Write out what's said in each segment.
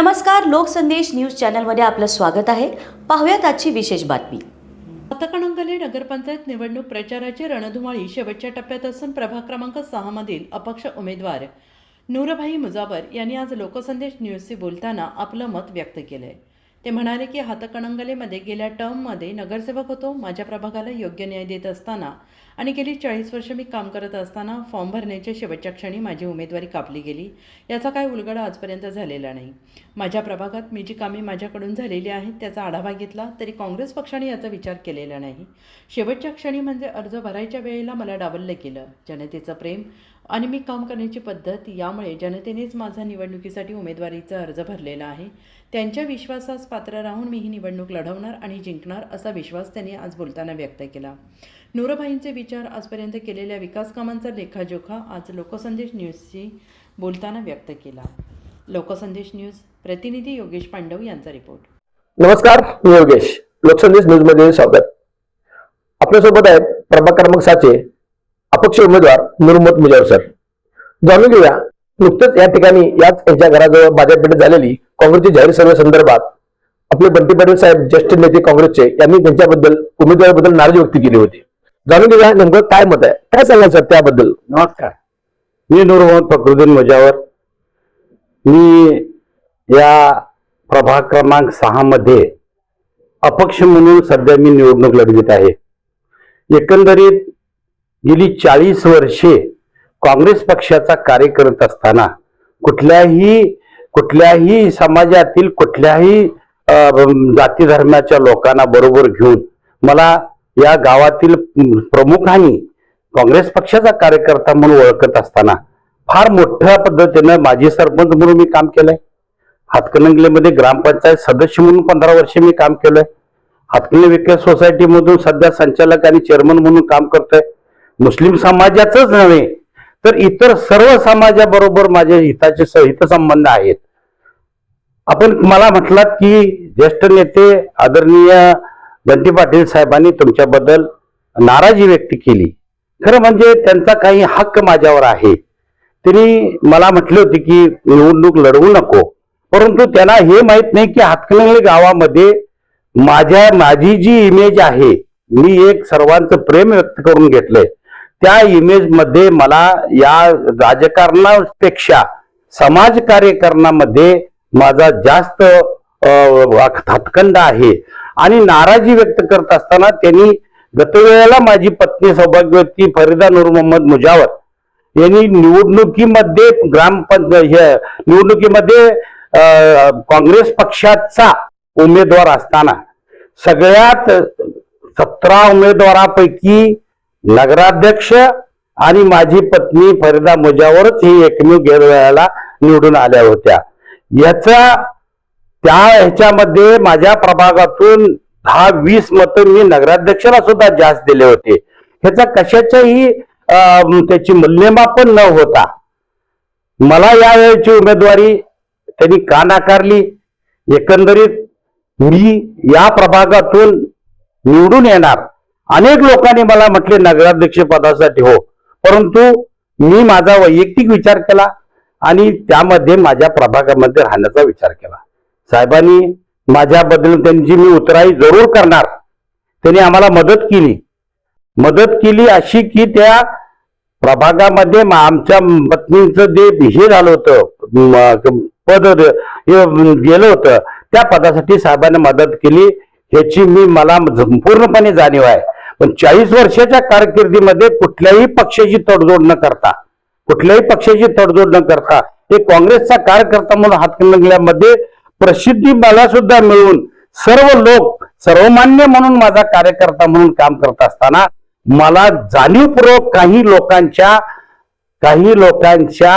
नमस्कार लोकसंदेश न्यूज चॅनलमध्ये आपलं स्वागत आहे. पाहूयात आजची विशेष बातमी. हातकणंगले नगरपंचायत निवडणूक प्रचाराची रणधुमाळी शेवटच्या टप्प्यात असून प्रभाग क्रमांक सहा मधील अपक्ष उमेदवार नूरभाई मुजावर यांनी आज लोकसंदेश न्यूजशी बोलताना आपलं मत व्यक्त केलं आहे ते म्हणाले की हातकणंगलेमध्ये गेल्या टर्ममध्ये नगरसेवक होतो माझ्या प्रभागाला योग्य न्याय देत असताना. आणि गेली चाळीस वर्ष मी काम करत असताना फॉर्म भरण्याच्या शेवटच्या क्षणी माझी उमेदवारी कापली गेली. याचा काय उलगडा आजपर्यंत झालेला नाही. माझ्या प्रभागात मी जी कामे माझ्याकडून झालेली आहेत त्याचा आढावा घेतला तरी काँग्रेस पक्षाने याचा विचार केलेला नाही. शेवटच्या क्षणी म्हणजे अर्ज भरायच्या वेळेला मला डावललं गेलं. जनतेचं प्रेम आणि मी काम करण्याची पद्धत यामुळे जनतेनेच माझा निवडणुकीसाठी उमेदवारीचा अर्ज भरलेला आहे. त्यांच्या विश्वासास पात्र राहून मी ही निवडणूक लढवणार आणि जिंकणार असा विश्वास त्यांनी आज बोलताना व्यक्त केला. नूरभाईंचे विचार आजपर्यंत केलेल्या विकास कामांचा लेखाजोखा आज लोकसंदेश न्यूजशी बोलताना व्यक्त केला. लोकसंदेश न्यूज प्रतिनिधी योगेश पांडव यांचा रिपोर्ट. नमस्कार मी योगेश. लोकसंदेश न्यूजमध्ये स्वागत. आपल्यासोबत आहेत प्रभाग क्रमांक अपक्ष उमेदवार नुरमत मुजावर सर. जाणून घेऊया नुकतंच या ठिकाणी याच यांच्या घराजवळ बाजारपेठेत झालेली काँग्रेसची जाहीर सभे संदर्भात आपले बंटी पाटील साहेब ज्येष्ठ नेते काँग्रेसचे यांनी त्यांच्याबद्दल उमेदवाराबद्दल नाराजी व्यक्त केली होती. जाणून घेऊया नेमकं काय मत आहे. काय सांगाल सर त्याबद्दल? नमस्कार. मी नूर मोहम्मद मुजावर. मी या प्रभाग क्रमांक सहा मध्ये अपक्ष म्हणून सध्या मी निवडणूक लढवित आहे. एकंदरीत गेली चाळीस वर्षे काँग्रेस पक्षाचा कार्य करत असताना कुठल्याही कुठल्याही समाजातील कुठल्याही जाती धर्माच्या लोकांना बरोबर घेऊन मला या गावातील प्रमुखांनी काँग्रेस पक्षाचा कार्यकर्ता म्हणून ओळखत असताना फार मोठ्या पद्धतीनं माजी सरपंच म्हणून मी काम केलंय. हातकणंगलेमध्ये ग्रामपंचायत सदस्य म्हणून पंधरा वर्ष मी काम केलंय. हातकणी विकास सोसायटीमधून सध्या संचालक आणि चेअरमन म्हणून काम करतोय. मुस्लिम समाजाचंच नव्हे तर इतर सर्व समाजाबरोबर माझे हिताचे हितसंबंध आहेत. आपण मला म्हटलात की ज्येष्ठ नेते आदरणीय बंटी पाटील साहेबांनी तुमच्याबद्दल नाराजी व्यक्त केली. खरं म्हणजे त्यांचा काही हक्क माझ्यावर आहे. त्यांनी मला म्हटले होते की निवडणूक लढवू नको परंतु त्यांना हे माहीत नाही की हातकणंगले गावामध्ये माझ्या माझी जी इमेज आहे मी एक सर्वांचं प्रेम व्यक्त करून घेतलंय. त्या इमेजमध्ये मला या राजकारणापेक्षा समाजकार्यकरणामध्ये माझा जास्त अं, आहे. आणि नाराजी व्यक्त करत असताना त्यांनी गतवेळेला माझी पत्नी सौभाग्यवती फरीदा नूर मोहम्मद मुजावर यांनी निवडणुकीमध्ये ग्रामपंचायत निवडणुकीमध्ये काँग्रेस पक्षाचा उमेदवार असताना सगळ्यात सतरा उमेदवारापैकी नगराध्यक्ष आणि माझी पत्नी फरीदा मुजावरच ही एकमेव गेल्या निवडून आल्या होत्या. याचा त्या ह्याच्यामध्ये माझ्या प्रभागातून दहा वीस मतं मी नगराध्यक्षाला सुद्धा जास्त दिले होते. ह्याचा कशाच्याही अं, त्याची मूल्यमापन न होता मला यावेळेची उमेदवारी त्यांनी का नाकारली? एकंदरीत मी या प्रभागातून निवडून येणार अनेक लोकांनी मला म्हटले नगराध्यक्ष पदासाठी हो. परंतु मी माझा वैयक्तिक विचार केला आणि त्यामध्ये माझ्या प्रभागामध्ये राहण्याचा विचार केला. साहेबांनी माझ्याबद्दल त्यांची मी उतराई जरूर करणार. त्यांनी आम्हाला मदत केली. मदत केली अशी की त्या प्रभागामध्ये आमच्या पत्नीचं जे हे झालं होतं पद गेलं होतं त्या पदासाठी साहेबांनी मदत केली. ह्याची मी मला संपूर्णपणे जाणीव आहे. पण चाळीस वर्षाच्या कारकिर्दीमध्ये कुठल्याही पक्षाची तडजोड न करता कुठल्याही पक्षाची तडजोड न करता हे काँग्रेसचा कार्यकर्ता म्हणून हातकणंगल्यामध्ये प्रसिद्धी मला सुद्धा मिळवून सर्व लोक सर्वमान्य म्हणून माझा कार्यकर्ता म्हणून काम करत असताना मला जाणीवपूर्वक काही लोकांच्या काही लोकांच्या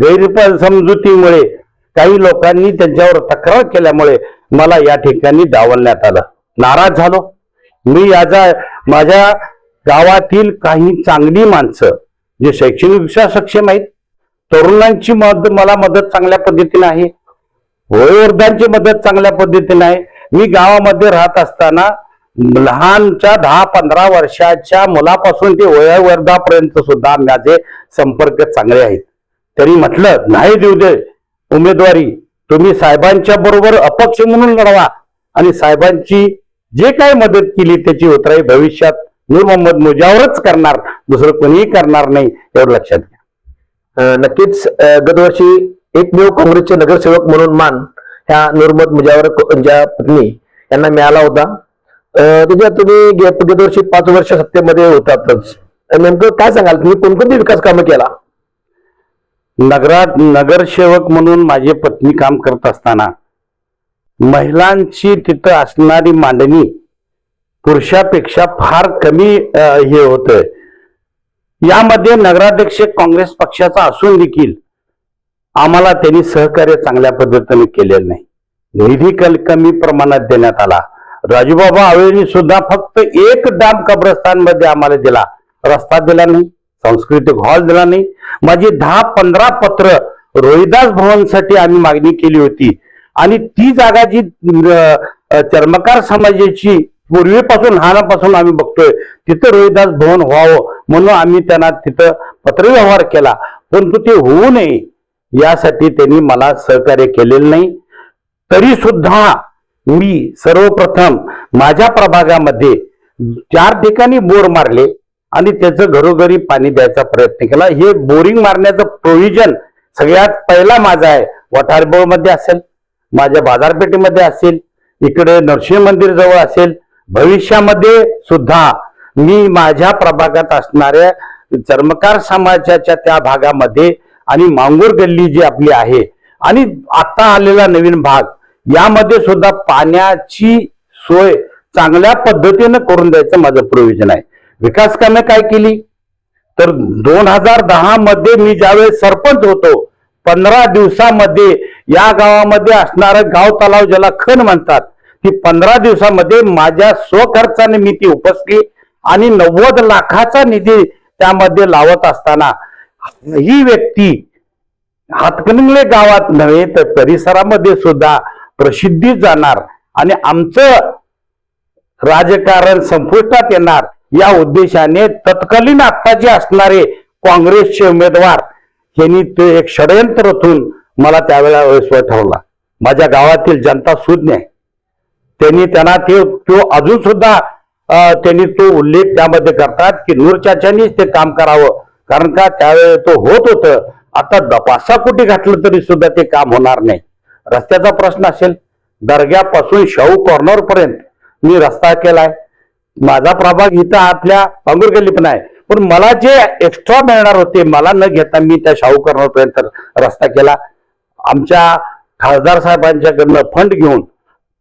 गैरसमजुतीमुळे काही लोकांनी त्यांच्यावर तक्रार केल्यामुळे मला या ठिकाणी डावलण्यात आलं. नाराज झालो. मी याचा माझ्या गावातील काही चांगली माणसं जे शैक्षणिकदृष्ट्या सक्षम आहेत तरुणांची मदत मला मदत चांगल्या पद्धतीने आहे. वयोवृद्धांची मदत चांगल्या पद्धतीने आहे. मी गावामध्ये राहत असताना लहानच्या दहा पंधरा वर्षाच्या मुलापासून ते वयोवर्धापर्यंत सुद्धा माझे संपर्क चांगले आहेत. त्यांनी म्हटलं नाही देऊ दे उमेदवारी. तुम्ही साहेबांच्या बरोबर अपक्ष म्हणून लढवा आणि साहेबांची जे काही मदत केली त्याची उतराई भविष्यात नूर मोहम्मद मुजावरच करणार दुसरं कोणीही करणार नाही एवढं लक्षात घ्या. नक्कीच गतवर्षी एकमेव काँग्रेसचे नगरसेवक म्हणून मान ह्या नूरमत मुजावर यांच्या पत्नी यांना मिळाला होता. त्याच्यात तुम्ही गतवर्षी पाच वर्ष सत्तेमध्ये होतातच. नेमकं काय सांगाल? तुम्ही कोणकोणती विकास कामं केला? नगरात नगरसेवक म्हणून माझी पत्नी काम करत असताना महिलांची तिथं असणारी मांडणी पुरुषापेक्षा फार कमी हे होत यामध्ये नगराध्यक्ष काँग्रेस पक्षाचा असून देखील आम्हाला त्यांनी सहकार्य चांगल्या पद्धतीने केलेलं नाही. निधी कल कमी प्रमाणात देण्यात आला. राजूबाबा आवेनी सुद्धा फक्त एक डाम कब्रस्तानमध्ये आम्हाला दिला. रस्ता दिला नाही सांस्कृतिक हॉल दिला नाही. माझी दहा पंधरा पत्र रोहिदास भवनसाठी आम्ही मागणी केली होती. आणि ती जागा जी चर्मकार समाजाची पूर्वीपासून लहानापासून आम्ही बघतोय तिथं रोहिदास भवन व्हावं म्हणून आम्ही त्यांना तिथं पत्रव्यवहार केला. परंतु ते होऊ नये यासाठी त्यांनी मला सहकार्य केलेलं नाही. तरी सुद्धा मी सर्वप्रथम माझ्या प्रभागामध्ये चार ठिकाणी बोर मारले आणि त्याचं घरोघरी पाणी द्यायचा प्रयत्न केला. हे बोरिंग मारण्याचं प्रोव्हिजन सगळ्यात पहिला माझा आहे. वठारबोळमध्ये असेल माझ्या बाजारपेठेमध्ये असेल इकडे नरसिंह मंदिर जवळ असेल भविष्यामध्ये सुद्धा मी माझ्या प्रभागात असणाऱ्या चर्मकार समाजाच्या त्या भागामध्ये आणि मांगूर गल्ली जी आपली आहे आणि आता आलेला नवीन भाग यामध्ये सुद्धा पाण्याची सोय चांगल्या पद्धतीनं करून द्यायचं माझं प्रयोजन आहे. विकास कामे काय केली? तर दोन हजार दहा मध्ये मी ज्यावेळेस सरपंच होतो पंधरा दिवसामध्ये या गावामध्ये असणारं गाव तलाव ज्याला खण म्हणतात ती पंधरा दिवसामध्ये माझ्या स्वखर्चाने मी ती उपसली आणि नव्वद लाखाचा निधी त्यामध्ये लावत असताना ही व्यक्ती हातकणंगले गावात नव्हे तर परिसरामध्ये सुद्धा प्रसिद्धी जाणार आणि आमचं राजकारण संपुष्टात येणार या उद्देशाने तत्कालीन आत्ताचे असणारे काँग्रेसचे उमेदवार त्यांनी ते एक षडयंत्र रचून मला त्यावेळेला वयस्व ठरवला. माझ्या गावातील जनता सुज्ञ आहे. त्यांनी त्यांना ते तो अजून सुद्धा त्यांनी तो उल्लेख त्यामध्ये करतात की नूरचाच्यानीच ते काम करावं. कारण का त्यावेळेस तो होत होतं. आता दपासा कुठे घातलं तरी सुद्धा ते काम होणार नाही. रस्त्याचा प्रश्न असेल. दर्ग्यापासून शाहू कॉर्नर पर्यंत मी रस्ता केलाय. माझा प्रभाग इथं आतल्या पांगूर गल्ली पण आहे. पण मला जे एक्स्ट्रा मिळणार होते मला न घेता मी त्या शाहू रस्ता केला. आमच्या खासदार साहेबांच्याकडनं फंड घेऊन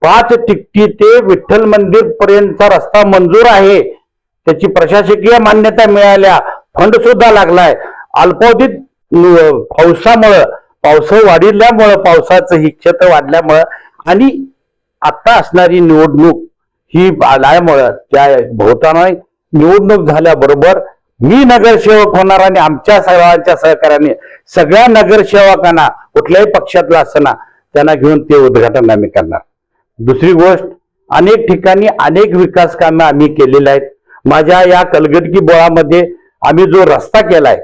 पाच टिकटी ते विठ्ठल मंदिर पर्यंतचा रस्ता मंजूर आहे. त्याची प्रशासकीय मान्यता मिळाल्या. फंड सुद्धा लागलाय. अल्पावधीत पावसामुळं पावस वाढल्यामुळं पावसाचं ही क्षेत्र वाढल्यामुळं आणि आता असणारी निवडणूक ही आल्यामुळं त्या भोवताना निवडणूक झाल्याबरोबर मी नगरसेवक होणार आणि आमच्या सर्वांच्या सहकार्याने सगळ्या नगरसेवकांना कुठल्याही पक्षातला असताना त्यांना घेऊन ते उद्घाटन आम्ही करणार. दुसरी गोष्ट अनेक ठिकाणी अनेक विकास कामे आम्ही केलेली आहेत. माझ्या या कलगटकी बोळामध्ये आम्ही जो रस्ता केलाय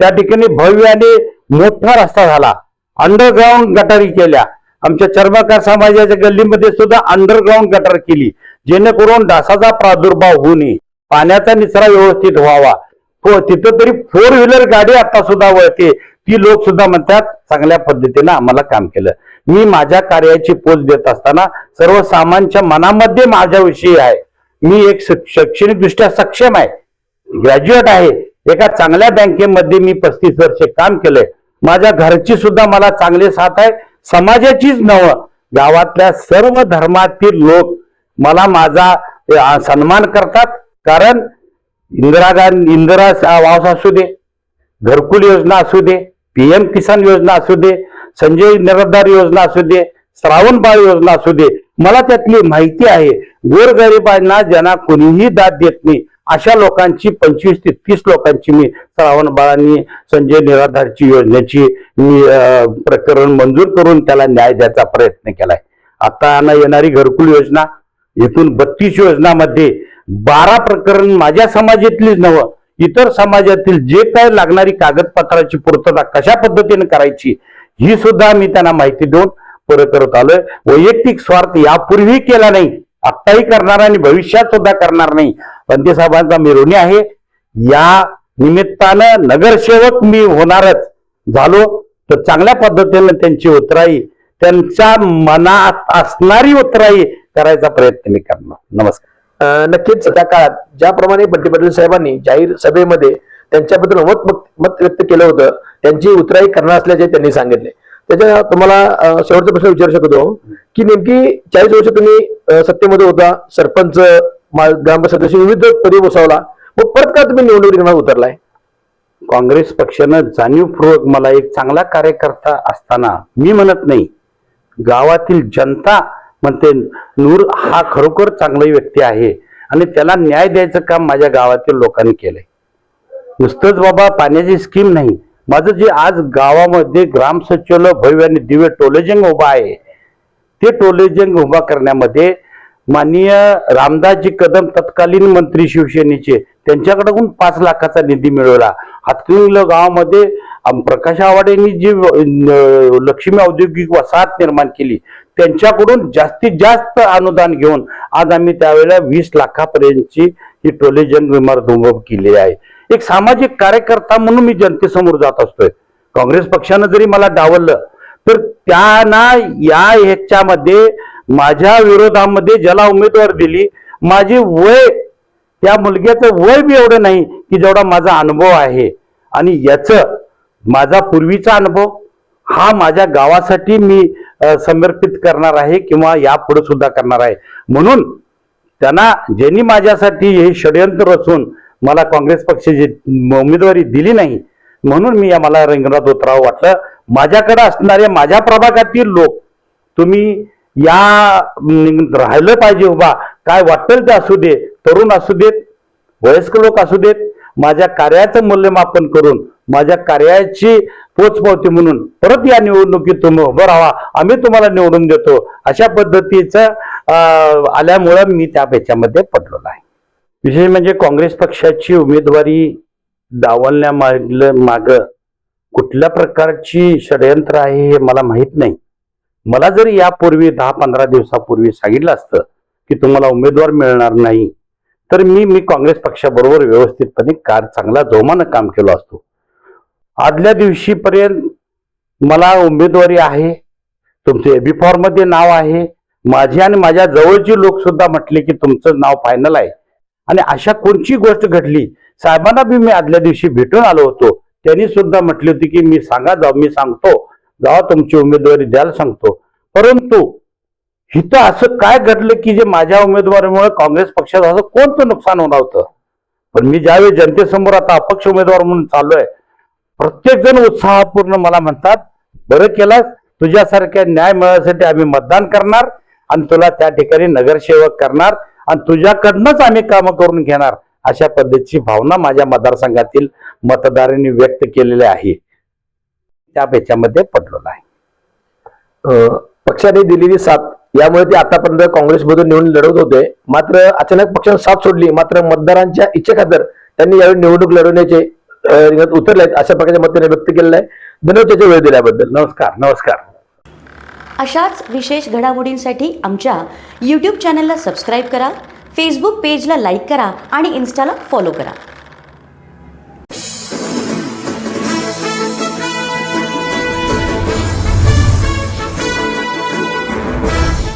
त्या ठिकाणी भव्य आणि मोठा रस्ता झाला. अंडरग्राऊंड गटारी केल्या. आमच्या चर्मकार समाजाच्या गल्लीमध्ये सुद्धा अंडरग्राऊंड गटार केली. जेणेकरून डासाचा प्रादुर्भाव होऊ नये. पाण्याचा निचरा व्यवस्थित व्हावा. हो तिथं तरी फोर व्हीलर गाडी आता सुद्धा वळते. ती लोक सुद्धा म्हणतात चांगल्या पद्धतीनं आम्हाला काम केलं. मी माझ्या कार्याची पोच देत असताना सर्वसामान्यांच्या मनामध्ये माझ्याविषयी आहे. मी एक शैक्षणिकदृष्ट्या सक्षम आहे. ग्रॅज्युएट आहे. एका चांगल्या बँकेमध्ये मी पस्तीस वर्षे काम केलंय. माझ्या घरची सुद्धा मला चांगले साथ आहे. समाजाचीच नव गावातल्या सर्व धर्मातील लोक मला माझा सन्मान करतात. कारण इंदिरा गांधी इंदिरा आवास असू दे घरकुल योजना असू दे पीएम किसान योजना असू दे संजय निराधार योजना असू दे श्रावण बाळ योजना असू दे मला त्यातली माहिती आहे. गोरगरिबांना ज्यांना कोणीही दाद देत नाही अशा लोकांची पंचवीस ते तीस लोकांची मी श्रावण बाळांनी संजय निराधारची योजनेची मी प्रकरण मंजूर करून त्याला न्याय द्यायचा प्रयत्न केलाय. आता येणारी घरकुल योजना एकूण बत्तीस योजनामध्ये बारा प्रकरण माझ्या समाजातलीच नवं इतर समाजातील जे काय लागणारी कागदपत्राची पूर्तता कशा पद्धतीने करायची ही सुद्धा मी त्यांना माहिती देऊन पुढे करत आलोय. वैयक्तिक स्वार्थ यापूर्वी केला नाही आत्ताही करणार आणि भविष्यात सुद्धा करणार नाही. पंते साहेबांचा मी ऋणी आहे. या निमित्तानं नगरसेवक मी होणारच झालो. तर चांगल्या पद्धतीनं त्यांची उतराई त्यांच्या मनात असणारी उतराई करायचा प्रयत्न मी करणार. नमस्कार. नक्कीच त्या काळात ज्याप्रमाणे बंटी पाटील साहेबांनी जाहीर सभेमध्ये त्यांच्याबद्दल मत मत व्यक्त केलं होतं त्यांची उतराई करणार असल्याचे त्यांनी सांगितले. त्याच्या तुम्हाला शेवटचा प्रश्न विचारू शकतो की नेमकी चाळीस वर्ष तुम्ही सत्तेमध्ये होता सरपंच ग्रामपंचायत सदस्य विविध पदी बसवला मग परत का तुम्ही निवडणूक रिंगणात उतरलाय? काँग्रेस पक्षानं जाणीवपूर्वक मला एक चांगला कार्यकर्ता असताना मी म्हणत नाही गावातील जनता म्हणते नूर हा खरोखर चांगली व्यक्ती आहे. आणि त्याला न्याय द्यायचं काम माझ्या गावातील लोकांनी केलंय. नुसतंच बाबा पाण्याची स्कीम नाही. माझं जे आज गावामध्ये ग्राम सचिवालय भव्य आणि दिव्य टोलेजंग उभा आहे ते टोलेजंग उभा करण्यामध्ये माननीय रामदासजी कदम तत्कालीन मंत्री शिवसेनेचे त्यांच्याकडून पाच लाखाचा निधी मिळवला. हातकणंगले गावामध्ये प्रकाश प्रकाश आवाडेंनी जी लक्ष्मी औद्योगिक वसाहत निर्माण केली त्यांच्याकडून जास्तीत जास्त अनुदान घेऊन आज आम्ही त्यावेळेला वीस लाखापर्यंतची ही टोलेजंग इमारत केली केलेली आहे. एक सामाजिक कार्यकर्ता म्हणून मी जनतेसमोर जात असतोय. काँग्रेस पक्षानं जरी मला डावललं तर त्यांना या ह्याच्यामध्ये माझ्या विरोधामध्ये ज्याला उमेदवार दिली माझी वय त्या मुलग्याचं वय बी एवढं नाही की जेवढा माझा अनुभव आहे. आणि याचं माझा पूर्वीचा अनुभव हा माझ्या गावासाठी मी समर्पित करणार आहे किंवा यापुढे सुद्धा करणार आहे. म्हणून त्यांना ज्यांनी माझ्यासाठी हे षडयंत्र रचून मला काँग्रेस पक्षाची उमेदवारी दिली नाही म्हणून मी या मला उतरावं वाटलं. माझ्याकडे असणारे माझ्या प्रभागातील लोक तुम्ही या राहिलं पाहिजे उभा. काय वाटेल ते असू दे तरुण असू देत वयस्क लोक असू देत माझ्या कार्याचं मूल्यमापन करून माझ्या कार्याची पोचपावती म्हणून परत या निवडणुकीत तुम्ही उभं राहा. आम्ही तुम्हाला निवडून देतो. अशा पद्धतीचं आल्यामुळं मी त्या पेच्यामध्ये पडलो आहे. विशेष म्हणजे काँग्रेस पक्षाची उमेदवारी डावलण्यामागलं माग कुठल्या प्रकारची षडयंत्र आहे हे मला माहीत नाही. मला जर यापूर्वी दहा पंधरा दिवसापूर्वी सांगितलं असतं की तुम्हाला उमेदवार मिळणार नाही तर मी मी काँग्रेस पक्षाबरोबर व्यवस्थितपणे कार चांगला जोमानं काम केलो असतो. आदल्या दिवशीपर्यंत मला उमेदवारी आहे. तुमचे एबी फॉर्ममध्ये नाव आहे. माझे आणि माझ्या जवळची लोक सुद्धा म्हटले की तुमचं नाव फायनल आहे. आणि अशा कोणची गोष्ट घडली? साहेबांना बी मी आदल्या दिवशी भेटून आलो होतो. त्यांनी सुद्धा म्हटली होती की मी सांगा जाऊ मी सांगतो. जावा तुमची उमेदवारी द्यायला सांगतो. परंतु इथं असं काय घडलं की जे माझ्या उमेदवारीमुळे काँग्रेस पक्षाचं असं कोणतं नुकसान होणार होतं? पण मी ज्यावेळी जनतेसमोर आता अपक्ष उमेदवार म्हणून चाललोय प्रत्येक जण उत्साहपूर्ण मला म्हणतात बरं केलं तुझ्यासारख्या न्याय मिळवण्यासाठी आम्ही मतदान करणार आणि तुला त्या ठिकाणी नगरसेवक करणार आणि तुझ्याकडनंच आम्ही कामं करून घेणार. अशा पद्धतीची भावना माझ्या मतदारसंघातील मतदारांनी व्यक्त केलेली आहे. त्या पेच्यामध्ये पडलो आहे. पक्षाने दिलेली साथ यामुळे ते आतापर्यंत काँग्रेसमधून निवडून लढवत होते. मात्र अचानक पक्षाने साथ सोडली मात्र मतदारांच्या इच्छेखातर त्यांनी यावेळी निवडणूक लढवण्याचे रिंगात उतरले आहेत अशा प्रकारच्या मत त्यांनी व्यक्त केलेलं आहे. धन्यवाद त्याच्या वेळ दिल्याबद्दल. नमस्कार नमस्कार. अशाच विशेष घडामोडींसाठी आमच्या यूट्यूब चॅनलला सबस्क्राईब करा फेसबुक पेजला लाईक करा आणि इन्स्टाला फॉलो करा.